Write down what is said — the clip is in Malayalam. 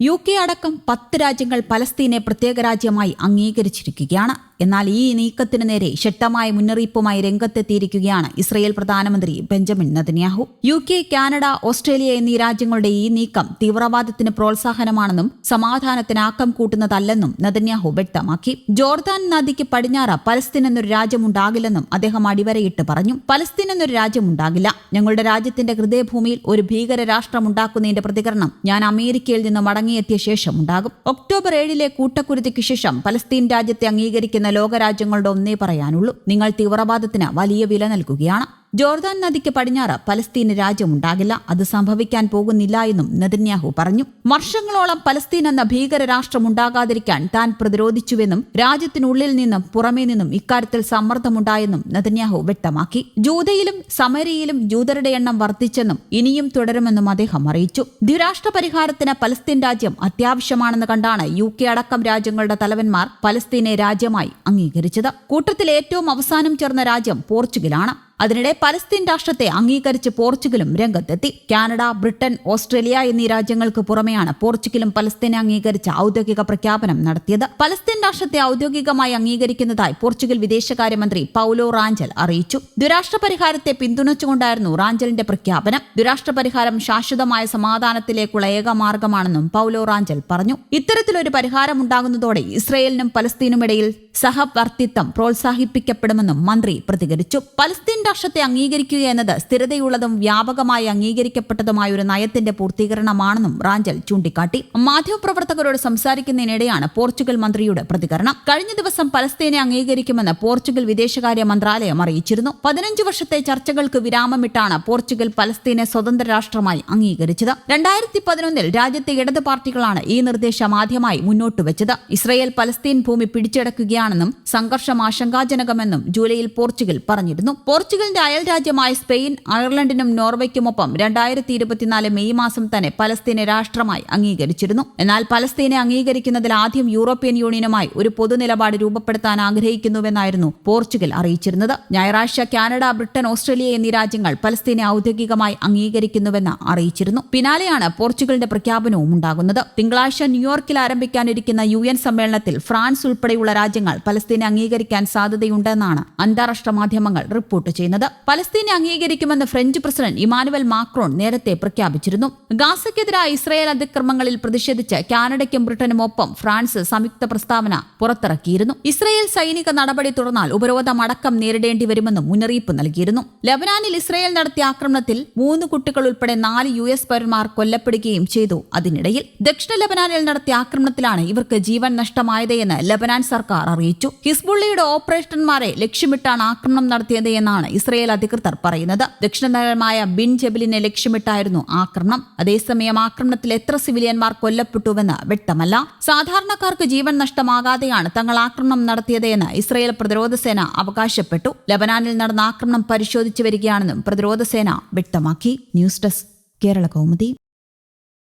യു കെ അടക്കം പത്ത് രാജ്യങ്ങൾ പലസ്തീനെ പ്രത്യേക രാജ്യമായി അംഗീകരിച്ചിരിക്കുകയാണ്. എന്നാൽ ഈ നീക്കത്തിനു നേരെ ശക്തമായ മുന്നറിയിപ്പുമായി രംഗത്തെത്തിയിരിക്കുകയാണ് ഇസ്രയേൽ പ്രധാനമന്ത്രി Benjamin Netanyahu U K Canada Australia എന്നീ രാജ്യങ്ങളുടെ ഈ നീക്കം തീവ്രവാദത്തിന് പ്രോത്സാഹനമാണെന്നും സമാധാനത്തിന് ആക്കം കൂട്ടുന്നതല്ലെന്നും നദന്യാഹു വ്യക്തമാക്കി. ജോർദാൻ നദിക്ക് പടിഞ്ഞാറ് പലസ്തീൻ എന്നൊരു രാജ്യമുണ്ടാകില്ലെന്നും അദ്ദേഹം അടിവരയിട്ട് പറഞ്ഞു. പലസ്തീൻ എന്നൊരു രാജ്യമുണ്ടാകില്ല. ഞങ്ങളുടെ രാജ്യത്തിന്റെ ഹൃദയഭൂമിയിൽ ഒരു ഭീകര രാഷ്ട്രമുണ്ടാക്കുന്നതിന്റെ പ്രതികരണം ഞാൻ അമേരിക്കയിൽ നിന്ന് മടങ്ങിയെത്തിയ ശേഷം ഉണ്ടാകും. ഒക്ടോബർ ഏഴിലെ കൂട്ടക്കുരുതിക്ക് ശേഷം പലസ്തീൻ രാജ്യത്തെ അംഗീകരിക്കുന്ന ലോകരാജ്യങ്ങളുടെ ഒന്നേ പറയാനുള്ളൂ. നിങ്ങൾ തീവ്രവാദത്തിന് വലിയ വില നൽകുകയാണ്. ജോർദാൻ നദിക്ക് പടിഞ്ഞാറ് പലസ്തീന് രാജ്യമുണ്ടാകില്ല. അത് സംഭവിക്കാൻ പോകുന്നില്ല എന്നും നെതന്യാഹു പറഞ്ഞു. വർഷങ്ങളോളം പലസ്തീൻ എന്ന ഭീകര രാഷ്ട്രമുണ്ടാകാതിരിക്കാൻ താൻ പ്രതിരോധിച്ചുവെന്നും രാജ്യത്തിനുള്ളിൽ നിന്നും പുറമേ നിന്നും ഇക്കാര്യത്തിൽ സമ്മർദ്ദമുണ്ടായെന്നും നെതന്യാഹു വ്യക്തമാക്കി. ജൂതയിലും സമരിയിലും ജൂതരുടെ എണ്ണം വർദ്ധിച്ചെന്നും ഇനിയും തുടരുമെന്നും അദ്ദേഹം അറിയിച്ചു. ദ്വിരാഷ്ട്ര പരിഹാരത്തിന് പലസ്തീൻ രാജ്യം അത്യാവശ്യമാണെന്ന് കണ്ടാണ് യു കെ അടക്കം രാജ്യങ്ങളുടെ തലവന്മാർ പലസ്തീനെ രാജ്യമായി അംഗീകരിച്ചത്. കൂട്ടത്തിൽ ഏറ്റവും അവസാനം ചേർന്ന രാജ്യം പോർച്ചുഗലാണ്. അതിനിടെ പലസ്തീൻ രാഷ്ട്രത്തെ അംഗീകരിച്ച് പോർച്ചുഗലും രംഗത്തെത്തി. കാനഡ ബ്രിട്ടൻ ഓസ്ട്രേലിയ എന്നീ രാജ്യങ്ങൾക്ക് പുറമെയാണ് പോർച്ചുഗലും പലസ്തീനെ അംഗീകരിച്ച് ഔദ്യോഗിക പ്രഖ്യാപനം നടത്തിയത്. പലസ്തീൻ രാഷ്ട്രത്തെ ഔദ്യോഗികമായി അംഗീകരിക്കുന്നതായി പോർച്ചുഗൽ വിദേശകാര്യമന്ത്രി പൌലോ റാഞ്ചൽ അറിയിച്ചു. ദുരാഷ്ട്ര പരിഹാരത്തെ പിന്തുണച്ചുകൊണ്ടായിരുന്നു റാഞ്ചലിന്റെ പ്രഖ്യാപനം. ദുരാഷ്ട്ര പരിഹാരം ശാശ്വതമായ സമാധാനത്തിലേക്കുള്ള ഏക മാർഗമാണെന്നും പൌലോ റാഞ്ചൽ പറഞ്ഞു. ഇത്തരത്തിലൊരു പരിഹാരമുണ്ടാകുന്നതോടെ ഇസ്രയേലിനും പലസ്തീനുമിടയിൽ സഹവർത്തിത്വം പ്രോത്സാഹിപ്പിക്കപ്പെടുമെന്നും മന്ത്രി പ്രതികരിച്ചു. പലസ്തീൻ രാഷ്ട്രത്തെ അംഗീകരിക്കുക എന്നത് സ്ഥിരതയുള്ളതും വ്യാപകമായി അംഗീകരിക്കപ്പെട്ടതുമായ ഒരു നയത്തിന്റെ പൂർത്തീകരണമാണെന്നും റാഞ്ചൽ ചൂണ്ടിക്കാട്ടി. മാധ്യമപ്രവർത്തകരോട് സംസാരിക്കുന്നതിനിടെയാണ് പോർച്ചുഗൽ മന്ത്രിയുടെ പ്രതികരണം. കഴിഞ്ഞ ദിവസം പലസ്തീനെ അംഗീകരിക്കുമെന്ന് പോർച്ചുഗൽ വിദേശകാര്യ മന്ത്രാലയം അറിയിച്ചിരുന്നു. പതിനഞ്ച് വർഷത്തെ ചർച്ചകൾക്ക് വിരാമമിട്ടാണ് പോർച്ചുഗൽ പലസ്തീനെ സ്വതന്ത്ര രാഷ്ട്രമായി അംഗീകരിച്ചത്. രണ്ടായിരത്തി പതിനൊന്നിൽ രാജ്യത്തെ ഇടത് പാർട്ടികളാണ് ഈ നിർദ്ദേശം ആദ്യമായി മുന്നോട്ട് വെച്ചത്. ഇസ്രയേൽ പലസ്തീൻ ഭൂമി പിടിച്ചടക്കുകയാണെന്നും സംഘർഷം ആശങ്കാജനകമെന്നും ജൂലൈയിൽ പോർച്ചുഗൽ പറഞ്ഞിരുന്നു. പോർച്ചുഗലിന്റെ അയൽ രാജ്യമായ സ്പെയിൻ അയർലൻഡിനും നോർവേക്കുമൊപ്പം രണ്ടായിരത്തി ഇരുപത്തിനാല് മെയ് മാസം തന്നെ പലസ്തീനെ രാഷ്ട്രമായി അംഗീകരിച്ചിരുന്നു. എന്നാൽ പലസ്തീനെ അംഗീകരിക്കുന്നതിൽ ആദ്യം യൂറോപ്യൻ യൂണിയനുമായി ഒരു പൊതുനിലപാട് രൂപപ്പെടുത്താൻ ആഗ്രഹിക്കുന്നുവെന്നായിരുന്നു പോർച്ചുഗൽ അറിയിച്ചിരുന്നത്. ഞായറാഴ്ച കാനഡ ബ്രിട്ടൻ ഓസ്ട്രേലിയ എന്നീ രാജ്യങ്ങൾ പലസ്തീനെ ഔദ്യോഗികമായി അംഗീകരിക്കുന്നുവെന്ന് അറിയിച്ചിരുന്നു. പിന്നാലെയാണ് പോർച്ചുഗലിന്റെ പ്രഖ്യാപനവും ഉണ്ടാകുന്നത്. തിങ്കളാഴ്ച ന്യൂയോർക്കിൽ ആരംഭിക്കാനിരിക്കുന്ന യു എൻ സമ്മേളനത്തിൽ ഫ്രാൻസ് ഉൾപ്പെടെയുള്ള രാജ്യങ്ങൾ പലസ്തീനെ അംഗീകരിക്കാൻ സാധ്യതയുണ്ടെന്നാണ് അന്താരാഷ്ട്ര മാധ്യമങ്ങൾ റിപ്പോർട്ട് ചെയ്യുന്നത് പലസ്തീനെ അംഗീകരിക്കുമെന്ന് ഫ്രഞ്ച് പ്രസിഡന്റ് ഇമാനുവൽ മാക്രോൺ നേരത്തെ പ്രഖ്യാപിച്ചിരുന്നു. ഗാസയ്ക്കെതിരായ ഇസ്രായേൽ അതിക്രമങ്ങളിൽ പ്രതിഷേധിച്ച് കാനഡയ്ക്കും ബ്രിട്ടനും ഒപ്പം ഫ്രാൻസ് സംയുക്ത പ്രസ്താവന പുറത്തിറക്കിയിരുന്നു. ഇസ്രായേൽ സൈനിക നടപടി തുടർന്നാൽ ഉപരോധം അടക്കം നേരിടേണ്ടി വരുമെന്നും മുന്നറിയിപ്പ് നൽകിയിരുന്നു. ലബനാനിൽ ഇസ്രായേൽ നടത്തിയ ആക്രമണത്തിൽ മൂന്ന് കുട്ടികൾ ഉൾപ്പെടെ നാല് യു എസ് പൗരന്മാർ കൊല്ലപ്പെടുകയും ചെയ്തു അതിനിടയിൽ. ദക്ഷിണ ലബനാനിൽ നടത്തിയ ആക്രമണത്തിലാണ് ഇവർക്ക് ജീവൻ നഷ്ടമായതെന്ന് ലബനാൻ സർക്കാർ അറിയിച്ചു. ഹിസ്ബുള്ളിയുടെ ഓപ്പറേഷന്മാരെ ലക്ഷ്യമിട്ടാണ് ആക്രമണം നടത്തിയത് എന്നാണ് ഇസ്രയേൽ അധികൃതർ പറയുന്നത്. ദക്ഷിണ നഗരമായ ബിൻ ജബലിനെ ലക്ഷ്യമിട്ടായിരുന്നു ആക്രമണം. അതേസമയം ആക്രമണത്തിൽ എത്ര സിവിലിയന്മാർ കൊല്ലപ്പെട്ടുവെന്ന് വ്യക്തമല്ല. സാധാരണക്കാർക്ക് ജീവൻ നഷ്ടമാകാതെയാണ് തങ്ങൾ ആക്രമണം നടത്തിയത് എന്ന് ഇസ്രയേൽ പ്രതിരോധ സേന അവകാശപ്പെട്ടു. ലബനാനിൽ നടന്ന ആക്രമണം പരിശോധിച്ചു വരികയാണെന്നും പ്രതിരോധ സേന വ്യക്തമാക്കി. News desk Kerala Kaumudi.